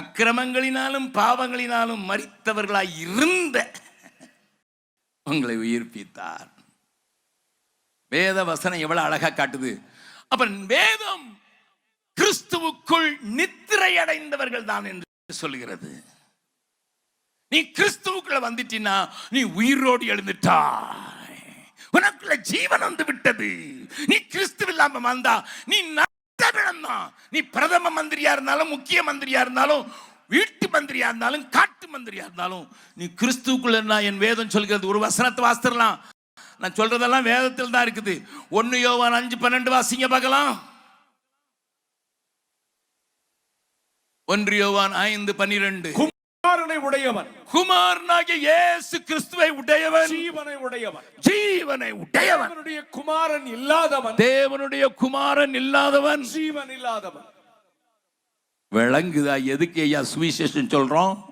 அக்கிரமங்களினாலும் பாவங்களினாலும் மறித்தவர்களாய் இருந்த உங்களை உயிர்ப்பித்தார். வேத வசனம் எவ்வளவு அழகா காட்டுது. அப்ப வேதம் கிறிஸ்துவுக்குள் நித்திரை அடைந்தவர்கள் தான் என்று சொல்கிறது நீ கிறிஸ்துவுக்குள்ள வந்துட்டினா நீ உயிரோடு எழுந்துட்டாய். உனக்குள்ள ஜீவன் வந்து விட்டது. நீ கிறிஸ்துவ இல்லாம வந்தா நீ நஷ்டம் நீ பிரதம மந்திரியா இருந்தாலும் முக்கிய மந்திரியா இருந்தாலும் வீட்டு மந்திரியா இருந்தாலும் காட்டு மந்திரியா இருந்தாலும் நீ கிறிஸ்துவுக்குள்ள இருந்தா என் வேதம் சொல்கிறது. ஒரு வசனத்தை வாசிடலாம் நான் சொல்றதெல்லாம் வேதத்தில் தான் இருக்குது. ஒன்னு யோவான் அஞ்சு பன்னெண்டு வாசிங்க பார்க்கலாம். ஒன்று யோவான் ஐந்து பன்னிரண்டு. குமாரனை உடையவன். குமாரனாகிய இயேசு கிறிஸ்துவை உடையவன். ஜீவனை உடையவன். ஜீவனை உடையவன். அவனுடைய குமாரன் இல்லாதவன். தேவனுடைய குமாரன் இல்லாதவன். ஜீவன் இல்லாதவன். விளங்குதா எதுக்கு ஐயா சுவிசேஷம் சொல்றோம்?